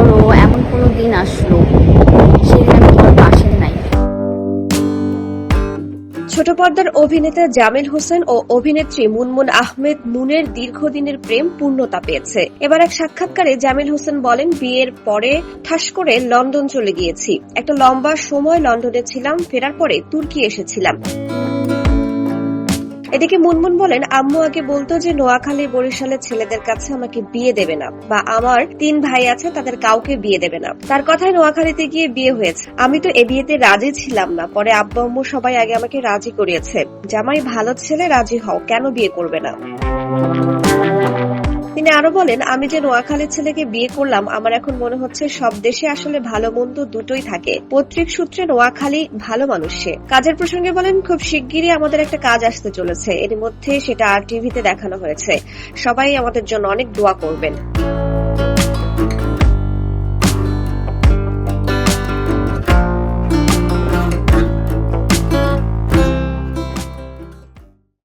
পরও এমন কোনো দিন আসলো ছোট পর্দার অভিনেতা জামিল হোসেন ও অভিনেত্রী মুনমুন আহমেদ মুনের দীর্ঘদিনের প্রেম পূর্ণতা পেয়েছে। এবার এক সাক্ষাৎকারে জামিল হোসেন বলেন, বিয়ের পরে ঠাস করে লন্ডন চলে গিয়েছি। একটা লম্বা সময় লন্ডনে ছিলাম, ফেরার পরে তুর্কি এসেছিলাম। এদিকে মুনমুন বলেন, আম্মু আগে বলতো যে নোয়াখালী বরিশালের ছেলেদের কাছে আমাকে বিয়ে দেবে না, বা আমার তিন ভাই আছে তাদের কাউকে বিয়ে দেবে না। তার কথায় নোয়াখালীতে গিয়ে বিয়ে হয়েছে। আমি তো এ বিয়েতে রাজি ছিলাম না, পরে আব্বা আম্মু সবাই আগে আমাকে রাজি করিয়েছে। জামাই ভালো ছেলে, রাজি হও, কেন বিয়ে করবে না? তিনি আরও বলেন, আমি যে নোয়াখালীর ছেলেকে বিয়ে করলাম, আমার এখন মনে হচ্ছে সব দেশে আসলে ভালো মন্দ দুটোই থাকে। পৈতৃক সূত্রে নোয়াখালী ভালো মানুষ কাজের প্রসঙ্গে বলেন, খুব শিগগিরই আমাদের একটা কাজ আসতে চলেছে। এর মধ্যে সেটা আর টিভিতে দেখানো হয়েছে। সবাই আমাদের জন্য অনেক দোয়া করবেন।